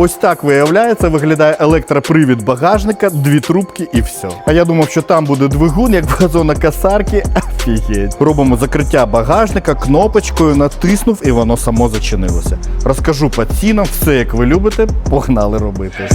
Ось так виявляється, виглядає електропривід багажника, дві трубки і все. А я думав, що там буде двигун, як в газонокасарки. Офігеть. Робимо закриття багажника кнопочкою, натиснув і воно само зачинилося. Розкажу по цінам, все як ви любите, погнали робити.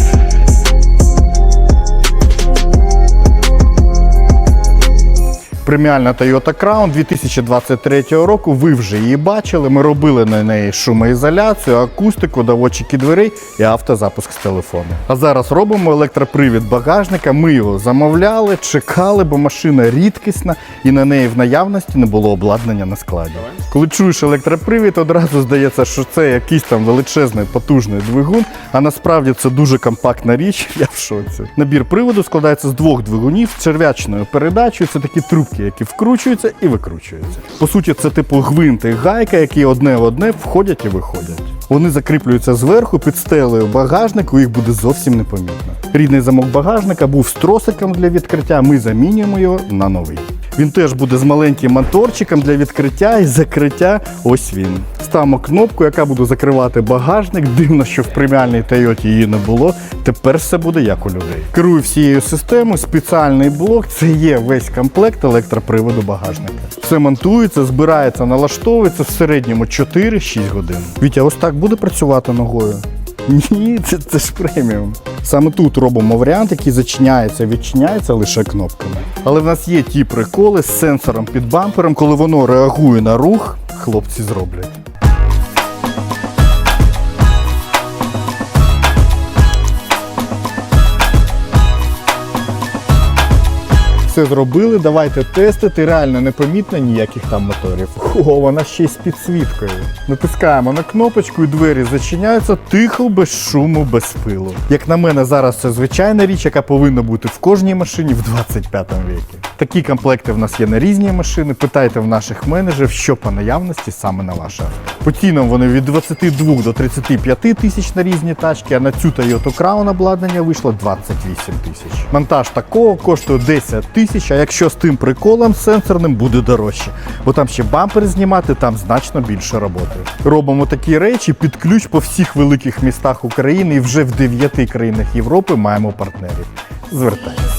Преміальна Toyota Crown 2023 року. Ви вже її бачили. Ми робили на неї шумоізоляцію, акустику, доводчики дверей і автозапуск з телефону. А зараз робимо електропривід багажника. Ми його замовляли, чекали, бо машина рідкісна і на неї в наявності не було обладнання на складі. Коли чуєш електропривід, одразу здається, що це якийсь там величезний потужний двигун, а насправді це дуже компактна річ. Я в шоці. Набір приводу складається з двох двигунів з черв'ячною передачею. Це такі трубки, які вкручуються і викручуються. По суті, це типу гвинти гайка, які одне в одне входять і виходять. Вони закріплюються зверху під стелею багажнику, їх буде зовсім непомітно. Рідний замок багажника був з тросиком для відкриття. Ми замінюємо його на новий. Він теж буде з маленьким моторчиком для відкриття і закриття. Ось він. Ставимо кнопку, яка буде закривати багажник. Дивно, що в преміальній Тойоті її не було. Тепер все буде як у людей. Керую всією системою, спеціальний блок. Це є весь комплект електроприводу багажника. Все монтується, збирається, налаштовується в середньому 4-6 годин. Вітя, ось так буде працювати ногою. Ні, це, це ж преміум. Саме тут робимо варіант, який зачиняється, відчиняється лише кнопками. Але в нас є ті приколи з сенсором під бампером, коли воно реагує на рух, хлопці зроблять. Все зробили, давайте тестити. Реально непомітно ніяких там моторів. О, вона ще й з підсвіткою. Натискаємо на кнопочку і двері зачиняються тихо, без шуму, без пилу. Як на мене, зараз це звичайна річ, яка повинна бути в кожній машині в 25 віці. Такі комплекти в нас є на різні машини. Питайте в наших менеджерів, що по наявності саме на ваше авто. По цінам вони від 22 до 35 тисяч на різні тачки, а на цю Toyota Crown обладнання вийшло 28 тисяч. Монтаж такого коштує 10 тисяч, а якщо з тим приколом сенсорним буде дорожче, бо там ще бампер знімати, там значно більше роботи. Робимо такі речі під ключ по всіх великих містах України і вже в 9 країнах Європи маємо партнерів. Звертайтеся.